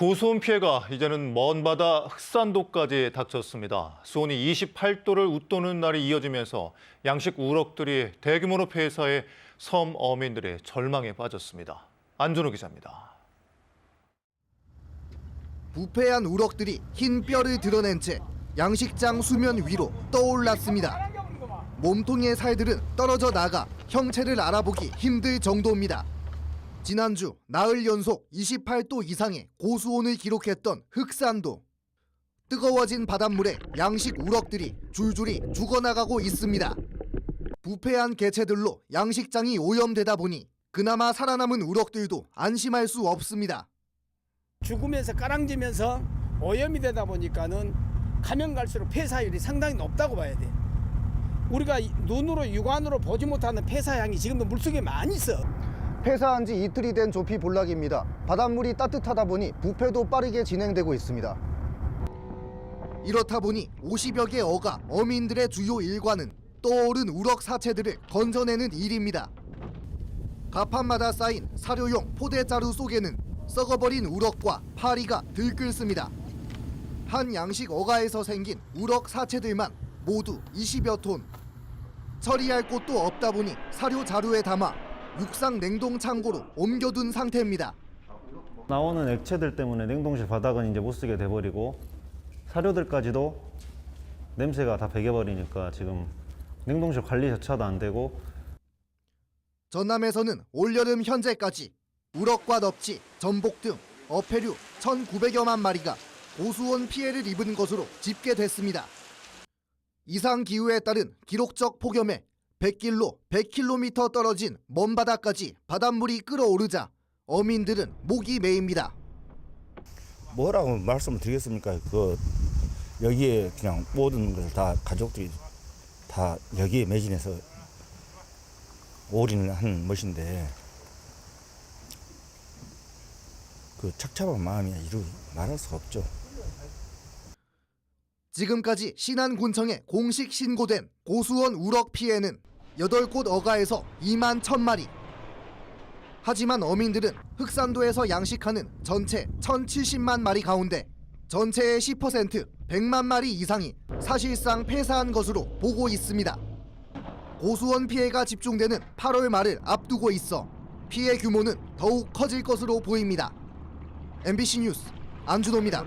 고수온 피해가 이제는 먼 바다 흑산도까지 닥쳤습니다. 수온이 28도를 웃도는 날이 이어지면서 양식 우럭들이 대규모로 폐사해 섬 어민들의 절망에 빠졌습니다. 안준호 기자입니다. 부패한 우럭들이 흰 뼈를 드러낸 채 양식장 수면 위로 떠올랐습니다. 몸통의 살들은 떨어져 나가 형체를 알아보기 힘들 정도입니다. 지난주 나흘 연속 28도 이상의 고수온을 기록했던 흑산도. 뜨거워진 바닷물에 양식 우럭들이 줄줄이 죽어나가고 있습니다. 부패한 개체들로 양식장이 오염되다 보니 그나마 살아남은 우럭들도 안심할 수 없습니다. 죽으면서 까랑지면서 오염이 되다 보니까는 가면 갈수록 폐사율이 상당히 높다고 봐야 돼. 우리가 이- 눈으로 육안으로 보지 못하는 폐사량이 지금도 물속에 많이 있어. 폐사한 지 이틀이 된 조피 볼락입니다. 바닷물이 따뜻하다 보니 부패도 빠르게 진행되고 있습니다. 이렇다 보니 50여 개 어가 어민들의 주요 일과는 떠오른 우럭 사체들을 건져내는 일입니다. 가판마다 쌓인 사료용 포대자루 속에는 썩어버린 우럭과 파리가 들끓습니다. 한 양식 어가에서 생긴 우럭 사체들만 모두 20여 톤. 처리할 곳도 없다 보니 사료 자루에 담아 육상 냉동 창고로 옮겨둔 상태입니다. 나오는 액체들 때문에 냉동실 바닥은 이제 못 쓰게 돼버리고 사료들까지도 냄새가 다 배겨버리니까 지금 냉동실 관리 자체도 안 되고 전남에서는 올여름 현재까지 우럭과 넙치, 전복 등 어패류 1,900여만 마리가 고수온 피해를 입은 것으로 집계됐습니다. 이상 기후에 따른 기록적 폭염에 100길로 100km 떨어진 먼 바다까지 바닷물이 끓어오르자 어민들은 목이 메입니다. 뭐라고 말씀을 드리겠습니까? 그 여기에 그냥 모든 것을 다 가족들이 다 여기에 매진해서 올인을 한 것인데 그 착잡한 마음이 이루 말할 수가 없죠. 지금까지 신안군청에 공식 신고된 고수원 우럭 피해는 8곳 어가에서 2만 1000마리. 하지만 어민들은 흑산도에서 양식하는 전체 1070만 마리 가운데 전체의 10% 100만 마리 이상이 사실상 폐사한 것으로 보고 있습니다. 고수원 피해가 집중되는 8월 말을 앞두고 있어 피해 규모는 더욱 커질 것으로 보입니다. MBC 뉴스 안준호입니다.